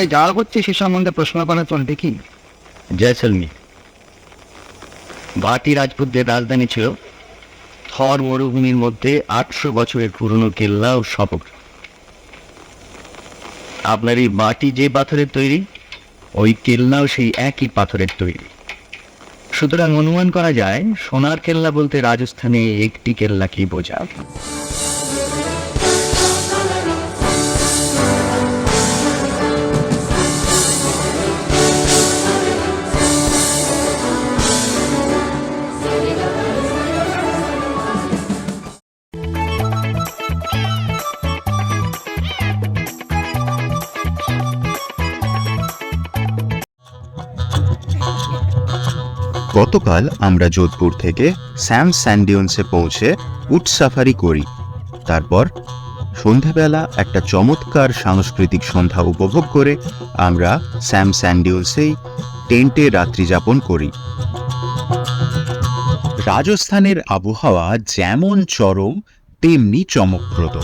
কোথায় যাওয়া হচ্ছে সে সম্বন্ধে প্রশ্ন করা চলবে কি জয়সলমীর বাটি রাজপুতদের রাজধানী ছিল থর মরুভূমির মধ্যে আটশো বছরের পুরনো কেল্লা ও শপথ। আপনার এই বাটি যে পাথরের তৈরি, ওই কেল্লাও সেই একই পাথরের তৈরি। সুতরাং অনুমান করা যায়, সোনার কেল্লা বলতে রাজস্থানে একটি কেল্লা কি গতকাল আমরা যোধপুর থেকে স্যাম স্যান্ডিয়ন্সে পৌঁছে উট সাফারি করি। তারপর সন্ধেবেলা একটা চমৎকার সাংস্কৃতিক সন্ধ্যা উপভোগ করে আমরা স্যাম স্যান্ডিয়ন্সেই টেন্টে রাত্রি যাপন করি। রাজস্থানের আবহাওয়া যেমন চরম, তেমনি চমকপ্রদ।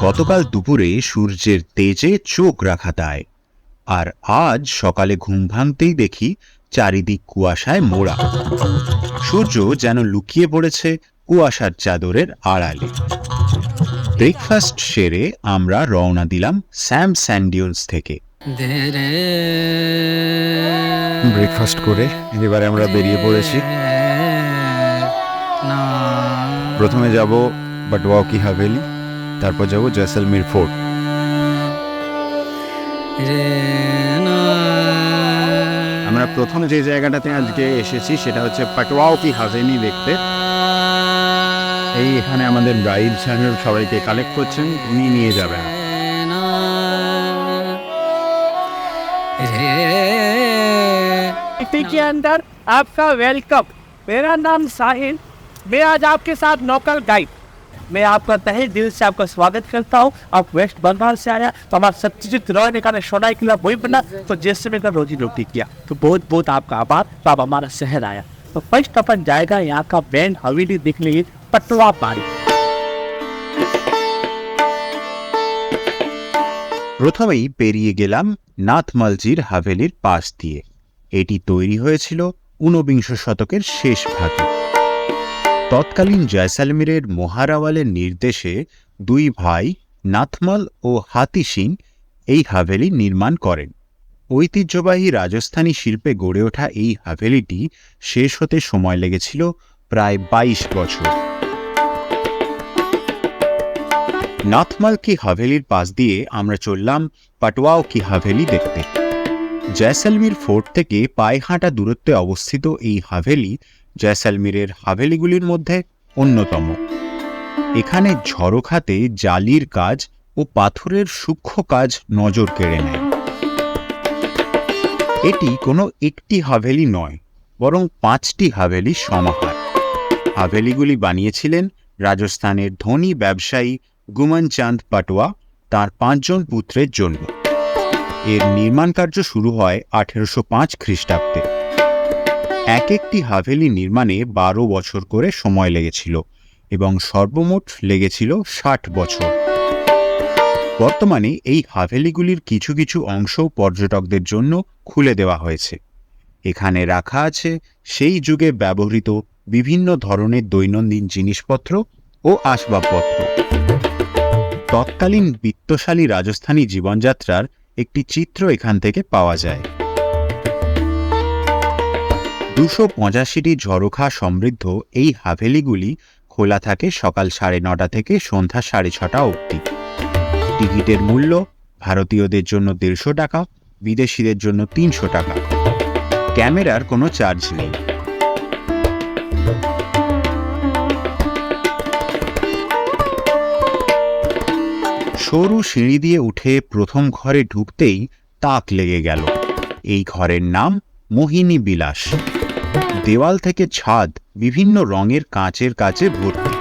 গতকাল দুপুরে সূর্যের তেজে চোখ রাখা দায় আর আজ সকালে ঘুম ভাঙতেই দেখি চারিদিক কুয়াশায় মোড়া। সূর্য যেন লুকিয়ে পড়েছে কুয়াশার চাদরের আড়ালে। ব্রেকফাস্ট সেরে আমরা রওনা দিলাম স্যাম স্যান্ডিয়ন্স থেকে। ব্রেকফাস্ট করে এবারে আমরা বেরিয়ে পড়েছি। প্রথমে যাব বটওয়াকি হাভেলি তারপর যাব জয়সলমীর ফোর্ট। আমরা প্রথম যে জায়গাটাতে আজকে এসেছি সেটা হচ্ছে পাটওয়াকি হাভেলি দেখতে এই এখানে আমাদের গাইড চ্যানেল সবাইকে কালেক্ট করছেন উনি নিয়ে যাবেন पार्टी के अंदर आपका वेलकम मेरा नाम साहिल मैं आज आपके साथ नौकर गाइड मैं आपका तहे दिल से आपका स्वागत करता हूँ आप वेस्ट बंगाल से आया तो हमारा सत्यजीत रॉय ने कहा सोनाई किला वही बना तो जैसे में कर रोजी रोटी किया तो बहुत बहुत आपका आभार तो आप हमारा शहर आया तो फर्स्ट अपन जाएगा यहाँ का बैंड हवेली देखने लिए पटवा पारी প্রথমেই পেরিয়ে গেলাম নাথমালজির হাভেলির পাশ দিয়ে এটি তৈরি হয়েছিল ঊনবিংশ শতকের শেষ ভাগে তৎকালীন জয়সালমীরের মহারাওয়ালের নির্দেশে দুই ভাই, নাথমাল ও হাতি সিং, এই হাভেলি নির্মাণ করেন। ঐতিহ্যবাহী রাজস্থানী শিল্পে গড়ে ওঠা এই হাভেলিটি শেষ হতে সময় লেগেছিল প্রায় বাইশ বছর। নাথমাল কি হাভেলির পাশ দিয়ে আমরা চললাম পাটওয়াও কি হাভেলি দেখতে। জয়সালমীর ফোর্ট থেকে পায়ে হাঁটা দূরত্বে অবস্থিত এই হাভেলি জয়সালমীরের হাভেলিগুলির মধ্যে অন্যতম। এখানে ঝড়খাতে জালির কাজ ও পাথরের সূক্ষ্ম কাজ নজর কেড়ে নেয়। এটি কোনো একটি হাভেলি নয়, বরং পাঁচটি হাভেলি সমাহার। হাভেলিগুলি বানিয়েছিলেন রাজস্থানের ধনী ব্যবসায়ী গুমন চাঁদ পাটোয়া, তার পাঁচজন পুত্রের জন্য এর নির্মাণ কার্য শুরু হয় আঠেরোশো পাঁচ খ্রিস্টাব্দে। এক একটি হাভেলি নির্মাণে বারো বছর করে সময় লেগেছিল এবং সর্বমোট লেগেছিল ষাট বছর। বর্তমানে এই হাভেলিগুলির কিছু কিছু অংশ পর্যটকদের জন্য খুলে দেওয়া হয়েছে। এখানে রাখা আছে সেই যুগে ব্যবহৃত বিভিন্ন ধরনের দৈনন্দিন জিনিসপত্র ও আসবাবপত্র। তৎকালীন বিত্তশালী রাজস্থানী জীবনযাত্রার একটি চিত্র এখান থেকে পাওয়া যায়। দুশো পঁচাশিটি ঝরোখা সমৃদ্ধ এই হাভেলিগুলি খোলা থাকে সকাল সাড়ে নটা থেকে সন্ধ্যা সাড়ে ছটা অবধি। টিকিটের মূল্য ভারতীয়দের জন্য দেড়শো টাকা, বিদেশিদের জন্য তিনশো টাকা। ক্যামেরার কোনো চার্জ নেই। সরু সিঁড়ি দিয়ে উঠে প্রথম ঘরে ঢুকতেই তাক লেগে গেল। এই ঘরের নাম মোহিনী বিলাস। দেওয়াল থেকে ছাদ বিভিন্ন রঙের কাঁচের কাছে ভর্তি।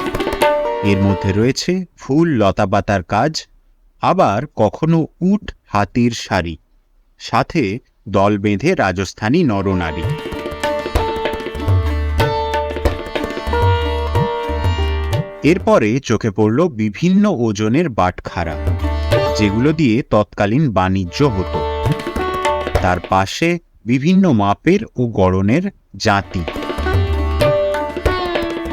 এর মধ্যে রয়েছে ফুল লতাপাতার কাজ, আবার কখনো উট, হাতির শাড়ি। সাথে দল বেঁধে রাজস্থানী নরনারী। এরপরে চোখে পড়ল বিভিন্ন ওজনের বাটখারা, যেগুলো দিয়ে তৎকালীন বাণিজ্য হতো। তার পাশে বিভিন্ন মাপের ও গড়নের জাতি।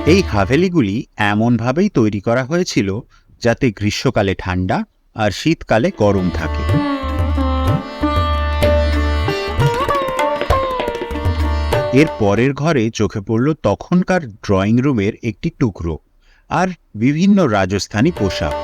এই হাভেলিগুলি এমনভাবেই তৈরি করা হয়েছিল যাতে গ্রীষ্মকালে ঠান্ডা আর শীতকালে গরম থাকে। এর পরের ঘরে চোখে পড়ল তখনকার ড্রয়িং রুমের একটি টুকরো আর বিভিন্ন রাজস্থানী পোশাক।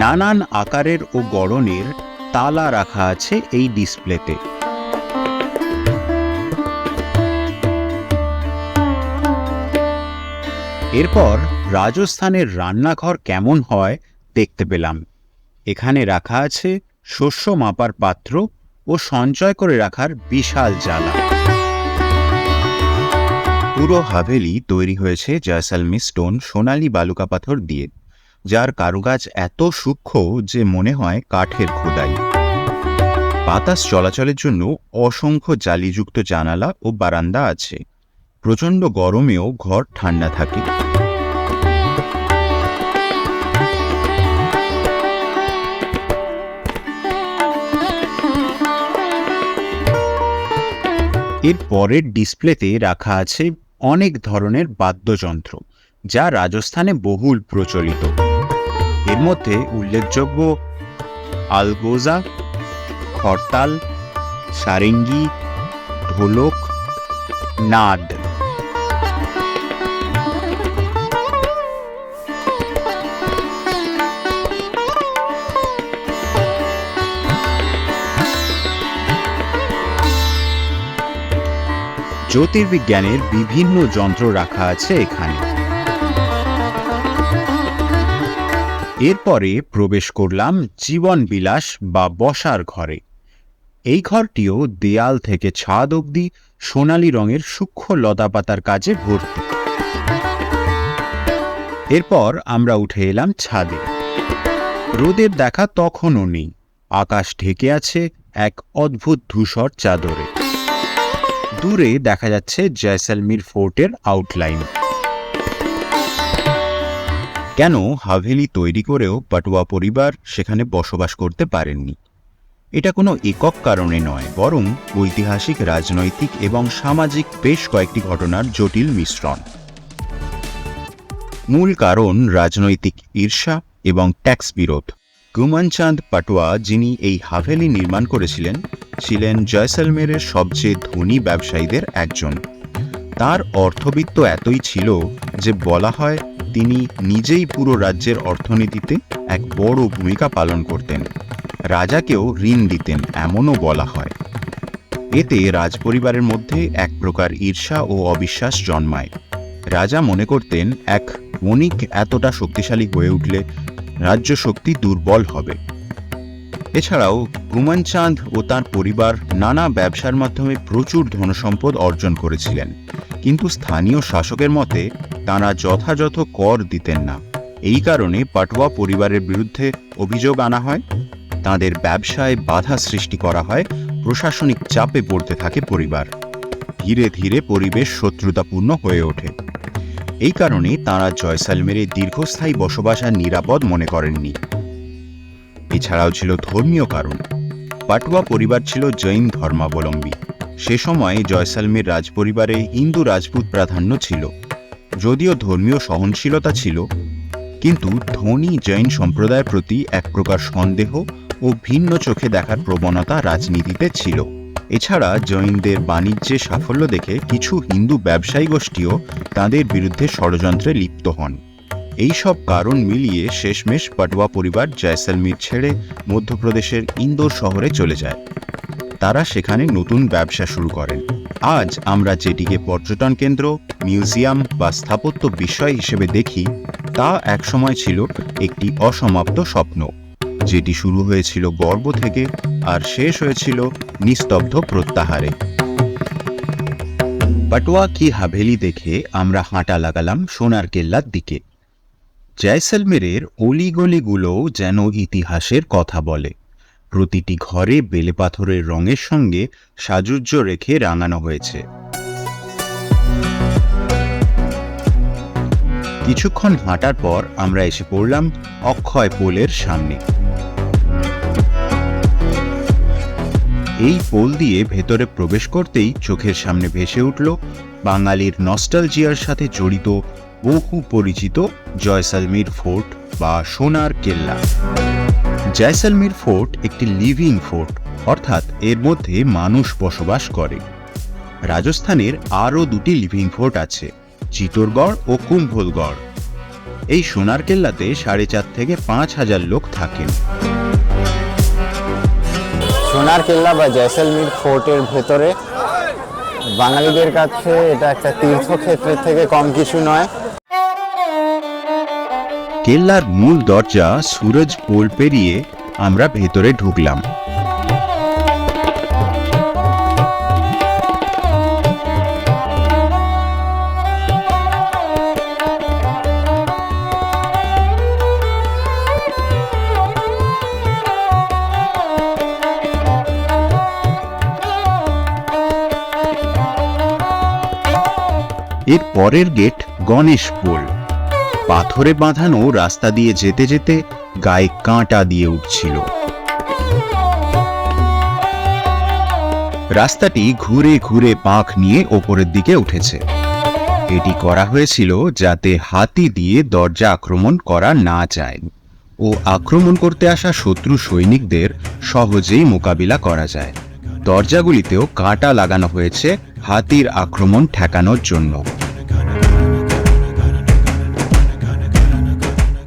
নানান আকারের ও গড়নের তালা রাখা আছে এই ডিসপ্লেতে। এরপর রাজস্থানের রান্নাঘর কেমন হয় দেখতে পেলাম। এখানে রাখা আছে শস্য মাপার পাত্র ও সঞ্চয় করে রাখার বিশাল জ্বালা পুরো হাভেলি তৈরি হয়েছে জয়সালমি স্টোন সোনালী বালুকা পাথর দিয়ে। যার কারুকাজ এত সূক্ষ্ম যে মনে হয় কাঠের খোদাই। বাতাস চলাচলের জন্য অসংখ্য জালিযুক্ত জানালা ও বারান্দা আছে। প্রচণ্ড গরমেও ঘর ঠান্ডা থাকে। এর পরের ডিসপ্লেতে রাখা আছে অনেক ধরনের বাদ্যযন্ত্র, যা রাজস্থানে বহুল প্রচলিত। মধ্যে উল্লেখযোগ্য আলগোজা খরতাল সারেঙ্গি ঢোলক নাদ। জ্যোতির্বিজ্ঞানের বিভিন্ন যন্ত্র রাখা আছে এখানে। এরপরে প্রবেশ করলাম জীবন বিলাস বা বসার ঘরে। এই ঘরটিও দেয়াল থেকে ছাদ অবধি সোনালী রঙের সূক্ষ্ম লতাপাতার কাজে ভর্তি। এরপর আমরা উঠে এলাম ছাদে। রোদের দেখা তখনও নেই। আকাশ ঢেকে আছে এক অদ্ভুত ধূসর চাদরে। দূরে দেখা যাচ্ছে জয়সলমীর ফোর্টের আউটলাইন। কেন হাভেলি তৈরি করেও পাটুয়া পরিবার সেখানে বসবাস করতে পারেননি? এটা কোনো একক কারণে নয়, বরং ঐতিহাসিক, রাজনৈতিক এবং সামাজিক বেশ কয়েকটি ঘটনার জটিল মিশ্রণ। মূল কারণ রাজনৈতিক ঈর্ষা এবং ট্যাক্স বিরোধ। গুমানচাঁদ পাটোয়া যিনি এই হাভেলি নির্মাণ করেছিলেন, ছিলেন জয়সলমেরের সবচেয়ে ধনী ব্যবসায়ীদের একজন। তার অর্থবিত্ত এতই ছিল যে বলা হয় তিনি নিজেই পুরো রাজ্যের অর্থনীতিতে এক বড় ভূমিকা পালন করতেন। রাজাকেও ঋণ দিতেন, এমনও বলা হয়। এতে রাজপরিবারের মধ্যে এক প্রকার ঈর্ষা ও অবিশ্বাস জন্মায়। রাজা মনে করতেন, এক বণিক এতটা শক্তিশালী হয়ে উঠলে রাজ্য শক্তি দুর্বল হবে। এছাড়াও গুমান চাঁদ ও তার পরিবার নানা ব্যবসার মাধ্যমে প্রচুর ধনসম্পদ অর্জন করেছিলেন। কিন্তু স্থানীয় শাসকের মতে তারা যথাযথ কর দিতেন না। এই কারণে পাটওয়া পরিবারের বিরুদ্ধে অভিযোগ আনা হয়। তাদের ব্যবসায় বাধা সৃষ্টি করা হয়। প্রশাসনিক চাপে পড়তে থাকে পরিবার। ধীরে ধীরে পরিবেশ শত্রুতাপূর্ণ হয়ে ওঠে। এই কারণে তাঁরা জয়সালমেরে দীর্ঘস্থায়ী বসবাস আর নিরাপদ মনে করেননি। এছাড়াও ছিল ধর্মীয় কারণ। পাটুয়া পরিবার ছিল জৈন ধর্মাবলম্বী। সে সময় জয়সালমের রাজপরিবারে হিন্দু রাজপুত প্রাধান্য ছিল। যদিও ধর্মীয় সহনশীলতা ছিল, কিন্তু ধনী জৈন সম্প্রদায়ের প্রতি এক প্রকার সন্দেহ ও ভিন্ন চোখে দেখার প্রবণতা রাজনীতিতে ছিল। এছাড়া জৈনদের বাণিজ্যে সাফল্য দেখে কিছু হিন্দু ব্যবসায়ী গোষ্ঠীও তাদের বিরুদ্ধে ষড়যন্ত্রে লিপ্ত হন। এই সব কারণ মিলিয়ে শেষমেশ পাটওয়া পরিবার জয়সলমীর ছেড়ে মধ্যপ্রদেশের ইন্দোর শহরে চলে যায়। তারা সেখানে নতুন ব্যবসা শুরু করেন। আজ আমরা যেটিকে পর্যটন কেন্দ্র, মিউজিয়াম বা স্থাপত্য বিষয় হিসেবে দেখি, তা একসময় ছিল একটি অসমাপ্ত স্বপ্ন। যেটি শুরু হয়েছিল গর্ব থেকে আর শেষ হয়েছিল নিস্তব্ধ প্রত্যাহারে। পাটুয়া কি হাভেলি দেখে আমরা হাঁটা লাগালাম সোনার কেল্লার দিকে। জয়সলমেরের অলিগলিগুলোও যেন ইতিহাসের কথা বলে। প্রতিটি ঘরে বেলে পাথরের রঙের সঙ্গে সাজুজ্য রেখে রাঙানো হয়েছে। কিছুক্ষণ হাঁটার পর আমরা এসে পড়লাম অক্ষয় পোলের সামনে। এই পোল দিয়ে ভেতরে প্রবেশ করতেই চোখের সামনে ভেসে উঠল বাঙালির নস্টালজিয়ার সাথে জড়িত বহু পরিচিত জয়সালমীর ফোর্ট বা সোনার কেল্লা। জয়সালমীর ফোর্ট একটি লিভিং ফোর্ট, অর্থাৎ এর মধ্যে মানুষ বসবাস করে। রাজস্থানের আরও দুটি লিভিং ফোর্ট আছে, চিতোরগড় ও কুম্ভলগড়। এই সোনার কেল্লাতে সাড়ে চার থেকে পাঁচ হাজার লোক থাকেন। সোনার কেল্লা বা জয়সলমীর ফোর্টের ভেতরে বাঙালিদের কাছে এটা একটা তীর্থক্ষেত্রের থেকে কম কিছু নয়। কেল্লার মূল দরজা সুরজ পোল পেরিয়ে আমরা ভেতরে ঢুকলাম। এর পরের গেট গণেশ পোল পাথরে বাঁধানো রাস্তা দিয়ে যেতে যেতে গায়ে কাঁটা দিয়ে উঠছিল। রাস্তাটি ঘুরে ঘুরে পাঁখ নিয়ে ওপরের দিকে উঠেছে। এটি করা হয়েছিল যাতে হাতি দিয়ে দরজা আক্রমণ করা না যায় ও আক্রমণ করতে আসা শত্রু সৈনিকদের সহজেই মোকাবিলা করা যায়। দরজাগুলিতেও কাঁটা লাগানো হয়েছে হাতির আক্রমণ ঠেকানোর জন্য।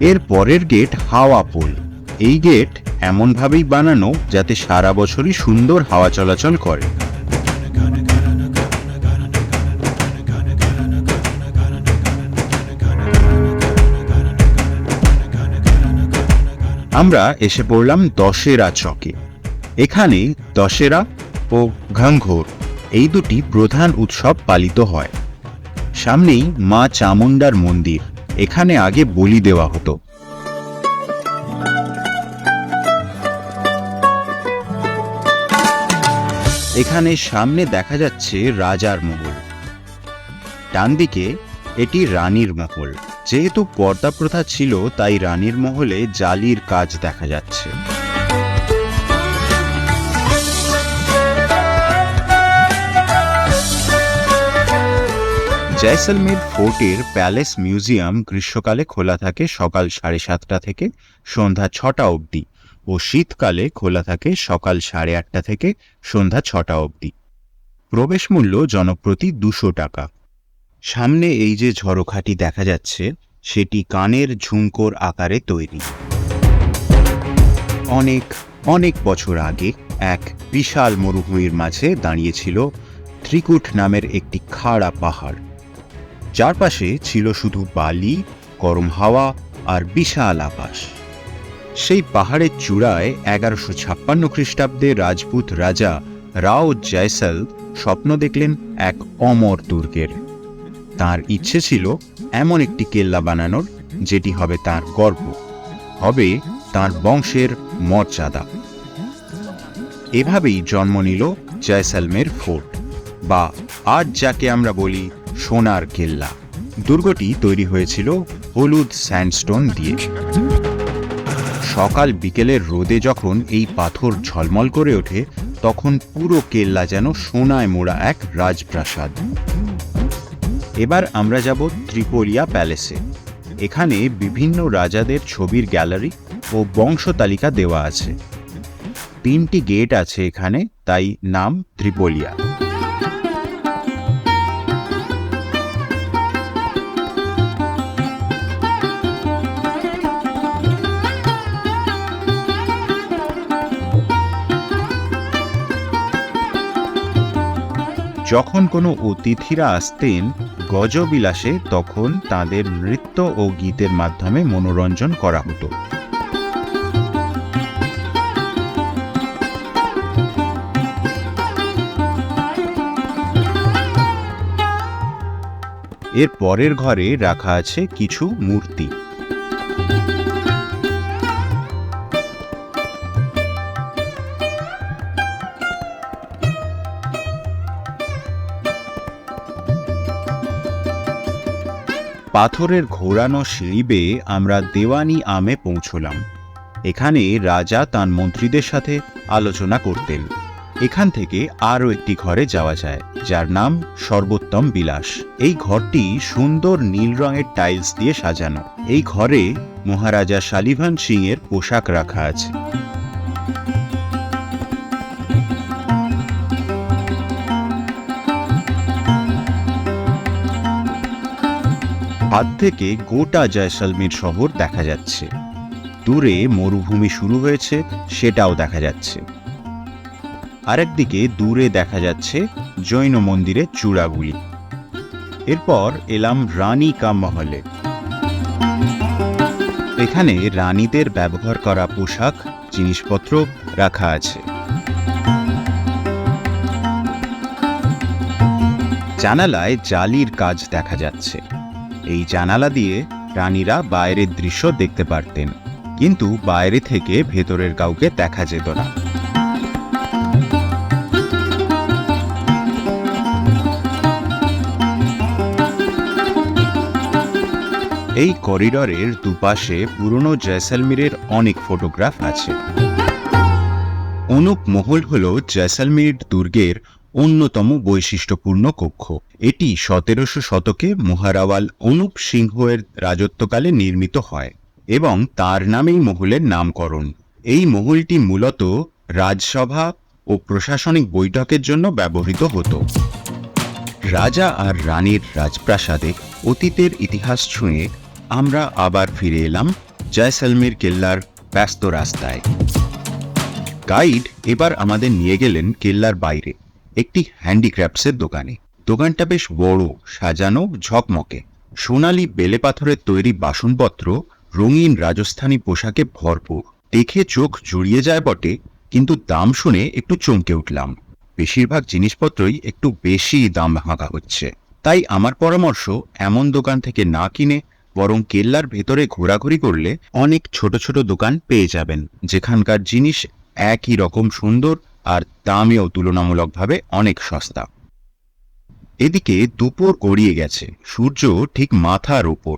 এর পরের গেট হাওয়া পোল। এই গেট এমনভাবেই বানানো যাতে সারা বছরই সুন্দর হাওয়া চলাচল করে। আমরা এসে পড়লাম দশেরা চকে। এখানে দশেরা ও ঘাঙ্ঘোর এই দুটি প্রধান উৎসব পালিত হয়। সামনেই মা চামুন্ডার মন্দির। এখানে আগে বলি দেওয়া হতো। এখানে সামনে দেখা যাচ্ছে রাজার মহল। ডান দিকে এটি রানীর মহল। যেহেতু পর্দা প্রথা ছিল, তাই রানীর মহলে জালির কাজ দেখা যাচ্ছে। জয়সলমের ফোর্টের প্যালেস মিউজিয়াম গ্রীষ্মকালে খোলা থাকে সকাল সাড়ে সাতটা থেকে সন্ধ্যা ছটা অবধি ও শীতকালে খোলা থাকে সকাল সাড়ে আটটা থেকে সন্ধ্যা ছটা অবধি। প্রবেশ মূল্য জনপ্রতি দুশো টাকা। সামনে এই যে ঝড়োখাটি দেখা যাচ্ছে, সেটি কানের ঝুমকোর আকারে তৈরি। অনেক অনেক বছর আগে এক বিশাল মরুভূমির মাঝে দাঁড়িয়েছিল ত্রিকুট নামের একটি খাড়া পাহাড়। চারপাশে ছিল শুধু বালি, গরম হাওয়া আর বিশাল আকাশ। সেই পাহাড়ের চূড়ায় এগারোশো ছাপ্পান্ন খ্রিস্টাব্দে রাজপুত রাজা রাও জয়সল স্বপ্ন দেখলেন এক অমর দুর্গের। তার ইচ্ছে ছিল এমন একটি কেল্লা বানানোর, যেটি হবে তার গর্ব। হবে তার বংশের মর্যাদা। এভাবেই জন্ম নিল জয়সলমের ফোর্ট, বা আজ যাকে আমরা বলি সোনার কেল্লা দুর্গটি তৈরি হয়েছিল হলুদ স্যান্ডস্টোন দিয়ে। সকাল বিকেলের রোদে যখন এই পাথর ঝলমল করে ওঠে, তখন পুরো কেল্লা যেন সোনায় মোড়া এক রাজপ্রাসাদ। এবার আমরা যাব ত্রিপোলিয়া প্যালেসে। এখানে বিভিন্ন রাজাদের ছবির গ্যালারি ও বংশ তালিকা দেওয়া আছে। তিনটি গেট আছে এখানে, তাই নাম ত্রিপোলিয়া। যখন কোনো অতিথিরা আসতেন, গজবিলাসে তখন তাদের নৃত্য ও গীতের মাধ্যমে মনোরঞ্জন করা হতো। এর পরের ঘরে রাখা আছে কিছু মূর্তি। পাথরের ঘোরানো সিঁড়ি বেয়ে আমরা দেওয়ানি আমে পৌঁছলাম। এখানে রাজা তার মন্ত্রীদের সাথে আলোচনা করতেন। এখান থেকে আরও একটি ঘরে যাওয়া যায়, যার নাম সর্বোত্তম বিলাস। এই ঘরটি সুন্দর নীল রঙের টাইলস দিয়ে সাজানো। এই ঘরে মহারাজা শালিভান সিং এর পোশাক রাখা আছে। হাত থেকে গোটা জয়সলমীর শহর দেখা যাচ্ছে। দূরে মরুভূমি শুরু হয়েছে, সেটাও দেখা যাচ্ছে। আরেকদিকে দূরে দেখা যাচ্ছে জৈন মন্দিরের চূড়াগুলি। এরপর এলাম রানী কা মহলে। এখানে রানীদের ব্যবহার করা পোশাক, জিনিসপত্র রাখা আছে। জানালায় জালির কাজ দেখা যাচ্ছে। এই জানালা দিয়ে রানীরা বাইরের দৃশ্য দেখতে পারতেন। কিন্তু বাইরে থেকে ভেতরের কাউকে দেখা যেত না। এই করিডরের দুপাশে পুরনো জয়সলমীরের অনেক ফটোগ্রাফ আছে। অনুপ মহল হল জয়সলমীর দুর্গের অন্যতম বৈশিষ্ট্যপূর্ণ কক্ষ। এটি সতেরোশো শতকে মহারাওয়াল অনুপ সিংহের রাজত্বকালে নির্মিত হয় এবং তার নামেই মহলের নামকরণ। এই মহলটি মূলত রাজসভা ও প্রশাসনিক বৈঠকের জন্য ব্যবহৃত হতো। রাজা আর রানীর রাজপ্রাসাদে অতীতের ইতিহাস ছুঁয়ে আমরা আবার ফিরে এলাম জয়সলমীর কেল্লার ব্যস্ত রাস্তায়। গাইড এবার আমাদের নিয়ে গেলেন কেল্লার বাইরে। একটি হ্যান্ডিক্রাফটসের দোকানে। দোকানটা বেশ বড়, সাজানো, ঝকমকে। সোনালি বেলে পাথরের তৈরি বাসনপত্র রঙিন রাজস্থানী পোশাকে ভরপুর। দেখে চোখ জুড়িয়ে যায় বটে, কিন্তু দাম শুনে একটু চমকে উঠলাম। বেশিরভাগ জিনিসপত্রই একটু বেশি দাম হাঁকা হচ্ছে। তাই আমার পরামর্শ, এমন দোকান থেকে না কিনে, বরং কেল্লার ভেতরে ঘোরাঘুরি করলে অনেক ছোট ছোট দোকান পেয়ে যাবেন। যেখানকার জিনিস একই রকম সুন্দর আর দামেও তুলনামূলকভাবে অনেক সস্তা। এদিকে দুপুর গড়িয়ে গেছে। সূর্য ঠিক মাথার ওপর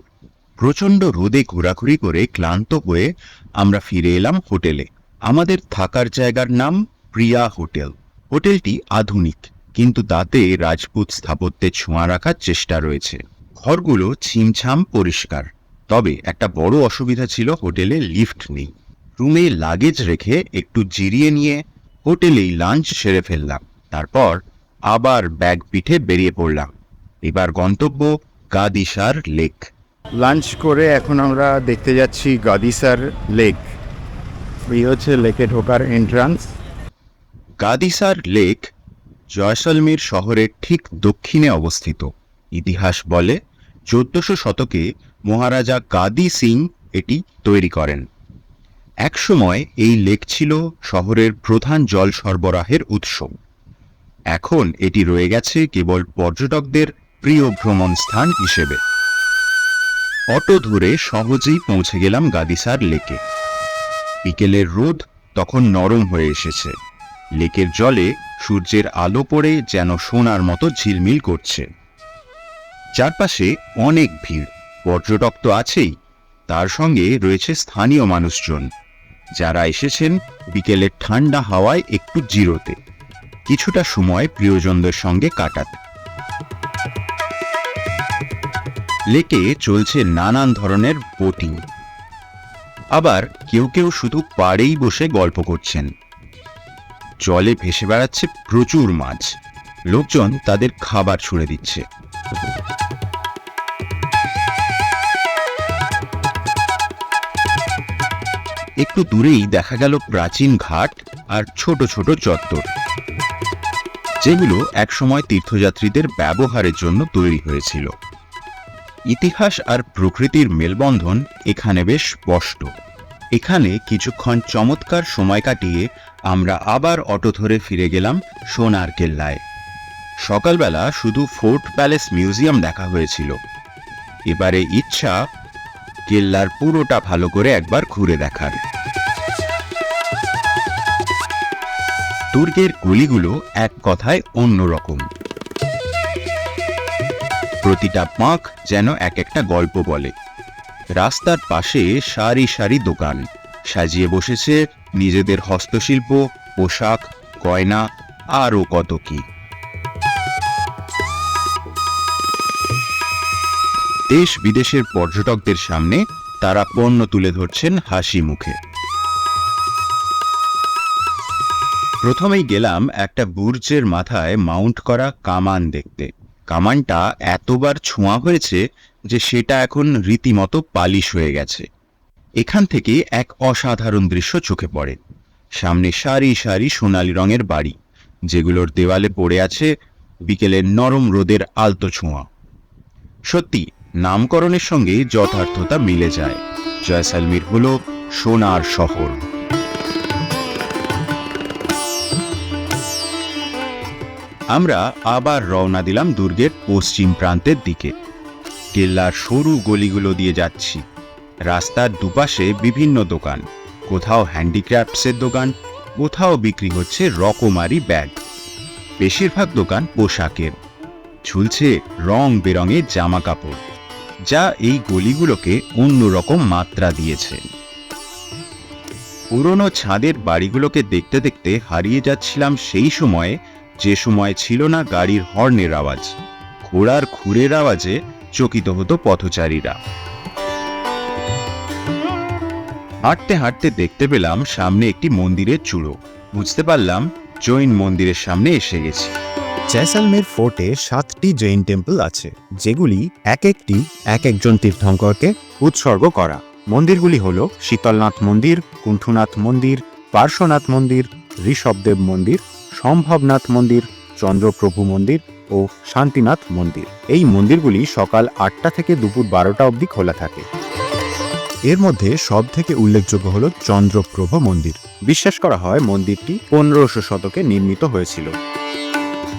প্রচণ্ড রোদে ঘোরাঘুরি করে ক্লান্ত হয়ে আমরা ফিরে এলাম হোটেলে। আমাদের থাকার জায়গার নাম প্রিয়া হোটেল। হোটেলটি আধুনিক, কিন্তু তাতে রাজপুত স্থাপত্যের ছোঁয়া রাখার চেষ্টা রয়েছে। ঘরগুলো ছিমছাম পরিষ্কার, তবে একটা বড় অসুবিধা ছিল হোটেলে লিফট নেই। রুমে লাগেজ রেখে একটু জিরিয়ে নিয়ে হোটেলেই লাঞ্চ সেরে ফেললাম। তারপর আবার ব্যাগ পিঠে বেরিয়ে পড়লাম। এবার গন্তব্য গাদিসার লেক। লাঞ্চ করে এখন আমরা দেখতে যাচ্ছি গাদিসার লেক। এই হচ্ছে লেকে ঢোকার এন্ট্রান্স গাদিসার লেক জয়সলমীর শহরের ঠিক দক্ষিণে অবস্থিত। ইতিহাস বলে চোদ্দশো শতকে মহারাজা গাদি সিং এটি তৈরি করেন। একসময় এই লেক ছিল শহরের প্রধান জল সরবরাহের উৎস। এখন এটি রয়ে গেছে কেবল পর্যটকদের প্রিয় ভ্রমণ স্থান হিসেবে। অটো ধরে সহজেই পৌঁছে গেলাম গাদিসার লেকে। বিকেলের রোদ তখন নরম হয়ে এসেছে। লেকের জলে সূর্যের আলো পড়ে যেন সোনার মতো ঝিলমিল করছে। চারপাশে অনেক ভিড়। পর্যটক তো আছেই। তার সঙ্গে রয়েছে স্থানীয় মানুষজন। যারা এসেছেন বিকেলের ঠান্ডা হাওয়ায় একটু জিরোতে। কিছুটা সময় প্রিয়জনদের সঙ্গে কাটাতে লেকে চলছে নানান ধরনের বোটিং। আবার কেউ কেউ শুধু পাড়েই বসে গল্প করছেন। জলে ভেসে বেড়াচ্ছে প্রচুর মাছ। লোকজন তাদের খাবার ছুড়ে দিচ্ছে। একটু দূরেই দেখা গেল প্রাচীন ঘাট আর ছোট ছোট চত্বর, যেগুলো একসময় তীর্থযাত্রীদের ব্যবহারের জন্য তৈরি হয়েছিল। ইতিহাস আর প্রকৃতির মেলবন্ধন এখানে বেশ স্পষ্ট। এখানে কিছুক্ষণ চমৎকার সময় কাটিয়ে আমরা আবার অটো ধরে ফিরে গেলাম সোনার কেল্লায়। সকালবেলা শুধু ফোর্ট প্যালেস মিউজিয়াম দেখা হয়েছিল। এবারে ইচ্ছা কেল্লার পুরোটা ভালো করে একবার ঘুরে দেখার দুর্গের গলিগুলো এক কথায় অন্যরকম প্রতিটা পাঁক যেন এক একটা গল্প বলে। রাস্তার পাশে সারি সারি দোকান। সাজিয়ে বসেছে নিজেদের হস্তশিল্প, পোশাক, গয়না, আরও কত কি। দেশ বিদেশের পর্যটকদের সামনে তারা পণ্য তুলে ধরছেন হাসি মুখে। প্রথমেই গেলাম একটা বুর্জের মাথায় মাউন্ট করা কামান দেখতে। কামানটা এতবার ছোঁয়া হয়েছে যে সেটা এখন রীতিমতো পালিশ হয়ে গেছে। এখান থেকে এক অসাধারণ দৃশ্য চোখে পড়ে। সামনে সারি সারি সোনালি রঙের বাড়ি, যেগুলোর দেওয়ালে পড়ে আছে বিকেলের নরম রোদের আলতো ছোঁয়া। সত্যি নামকরণের সঙ্গে যথার্থতা মিলে যায়। জয়সালমীর হল সোনার শহর। আমরা আবার রওনা দিলাম দুর্গের পশ্চিম প্রান্তের দিকে। কেল্লার সরু গলিগুলো দিয়ে যাচ্ছি। রাস্তার দুপাশে বিভিন্ন দোকান। কোথাও হ্যান্ডিক্রাফটসের দোকান, কোথাও বিক্রি হচ্ছে রকমারি ব্যাগ। বেশিরভাগ দোকান পোশাকের। ঝুলছে রং বেরঙের জামা কাপড় যা এই গলিগুলোকে অন্যরকম মাত্রা দিয়েছে। পুরনো ছাদের বাড়িগুলোকে দেখতে দেখতে হারিয়ে যাচ্ছিলাম সেই সময়ে, যে সময় ছিল না গাড়ির হর্নের আওয়াজ, ঘোড়ার খুরের আওয়াজে চকিত হতো পথচারীরা। হাঁটতে হাঁটতে দেখতে পেলাম সামনে একটি মন্দিরের চূড়ো। বুঝতে পারলাম জৈন মন্দিরের সামনে এসে গেছি। জয়সালমের ফোর্টে সাতটি জৈন টেম্পল আছে, যেগুলি এক একটি এক একজন তীর্থঙ্করকে উৎসর্গ করা। মন্দিরগুলি হল শীতলনাথ মন্দির, কুণ্ঠনাথ মন্দির, পার্শ্বনাথ মন্দির, ঋষভদেব মন্দির, সম্ভবনাথ মন্দির, চন্দ্রপ্রভু মন্দির ও শান্তিনাথ মন্দির। এই মন্দিরগুলি সকাল আটটা থেকে দুপুর বারোটা অবধি খোলা থাকে। এর মধ্যে সব থেকে উল্লেখযোগ্য হল চন্দ্রপ্রভ মন্দির। বিশ্বাস করা হয় মন্দিরটি পনেরোশো শতকে নির্মিত হয়েছিল।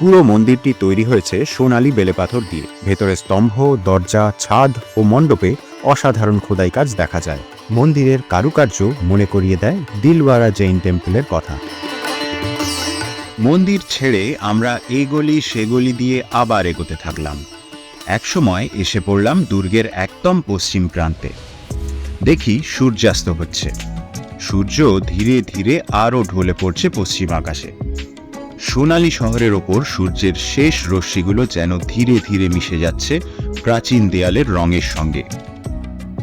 পুরো মন্দিরটি তৈরি হয়েছে সোনালী বেলেপাথর দিয়ে। ভেতরে স্তম্ভ, দরজা, ছাদ ও মণ্ডপে অসাধারণ খোদাই কাজ দেখা যায়। মন্দিরের কারুকার্য মনে করিয়ে দেয় দিলওয়ারা জৈন টেম্পলের কথা। মন্দির ছেড়ে আমরা এই গলি সে গলি দিয়ে আবার এগোতে থাকলাম। একসময় এসে পড়লাম দুর্গের একদম পশ্চিম প্রান্তে। দেখি সূর্যাস্ত হচ্ছে। সূর্য ধীরে ধীরে আরও ঢলে পড়ছে পশ্চিম আকাশে। সোনালী শহরের ওপর সূর্যের শেষ রশ্মিগুলো যেন ধীরে ধীরে মিশে যাচ্ছে প্রাচীন দেয়ালের রঙের সঙ্গে।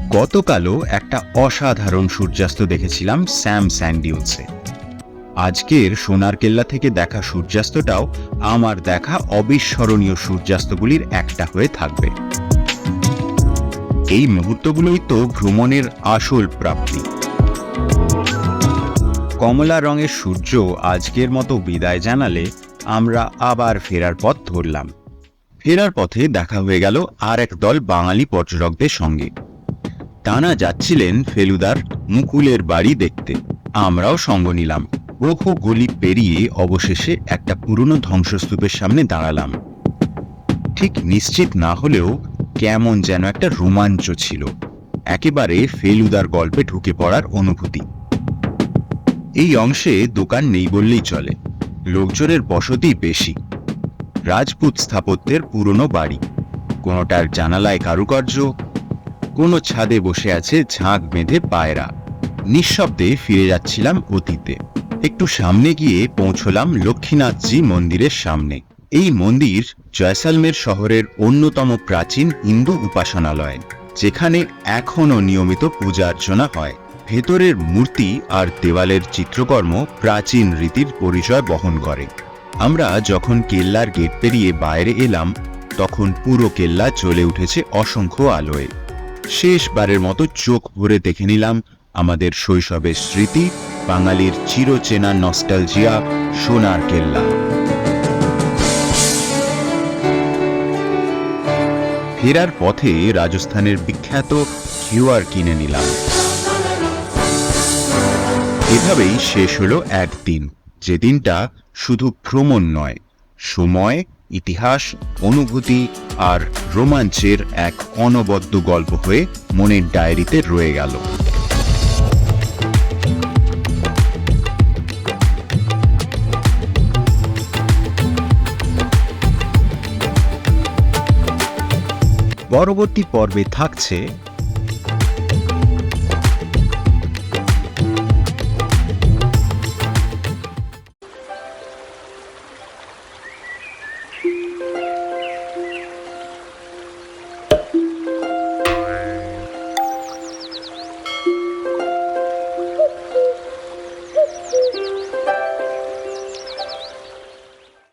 গতকালও একটা অসাধারণ সূর্যাস্ত দেখেছিলাম স্যাম স্যান্ডিউলসে আজকের সোনার কেল্লা থেকে দেখা সূর্যাস্তটাও আমার দেখা অবিস্মরণীয় সূর্যাস্তগুলির একটা হয়ে থাকবে। এই মুহূর্তগুলোই তো ভ্রমণের আসল প্রাপ্তি। কমলা রঙের সূর্য আজকের মতো বিদায় জানালে আমরা আবার ফেরার পথ ধরলাম। ফেরার পথে দেখা হয়ে গেল আর এক দল বাঙালি পর্যটকদের সঙ্গে। টানা যাচ্ছিলেন ফেলুদার মুকুলের বাড়ি দেখতে। আমরাও সঙ্গ নিলাম। বহু গলি পেরিয়ে অবশেষে একটা পুরনো ধ্বংসস্তূপের সামনে দাঁড়ালাম। ঠিক নিশ্চিত না হলেও কেমন যেন একটা রোমাঞ্চ ছিল। একেবারে ফেলুদার গল্পে ঢুকে পড়ার অনুভূতি। এই অংশে দোকান নেই বললেই চলে। লোকজনের বসতি বেশি। রাজপুত স্থাপত্যের পুরনো বাড়ি। কোনোটার জানালায় কারুকার্য। কোনো ছাদে বসে আছে ঝাঁক বেঁধে পায়রা। নিঃশব্দে ফিরে যাচ্ছিলাম অতীতে। একটু সামনে গিয়ে পৌঁছলাম লক্ষ্মীনাথজি মন্দিরের সামনে। এই মন্দির জয়সালমের শহরের অন্যতম প্রাচীন হিন্দু উপাসনালয়, যেখানে এখনও নিয়মিত পূজা অর্চনা হয়। ভেতরের মূর্তি আর দেওয়ালের চিত্রকর্ম প্রাচীন রীতির পরিচয় বহন করে। আমরা যখন কেল্লার গেট পেরিয়ে বাইরে এলাম, তখন পুরো কেল্লা চলে উঠেছে অসংখ্য আলোয়। শেষবারের মতো চোখ ভরে দেখে নিলাম, আমাদের শৈশবের স্মৃতি, বাঙালির চিরচেনা নস্টালজিয়া সোনার কেল্লা। ফেরার পথে রাজস্থানের বিখ্যাত কিউআর কিনে নিলাম। এভাবেই শেষ হলো একদিন, যে দিনটা শুধু ভ্রমণ নয়, সময়, ইতিহাস, অনুভূতি আর রোমাঞ্চের এক অনবদ্য গল্প হয়ে মনের ডায়েরিতে রয়ে গেল। পরবর্তী পর্বে থাকছে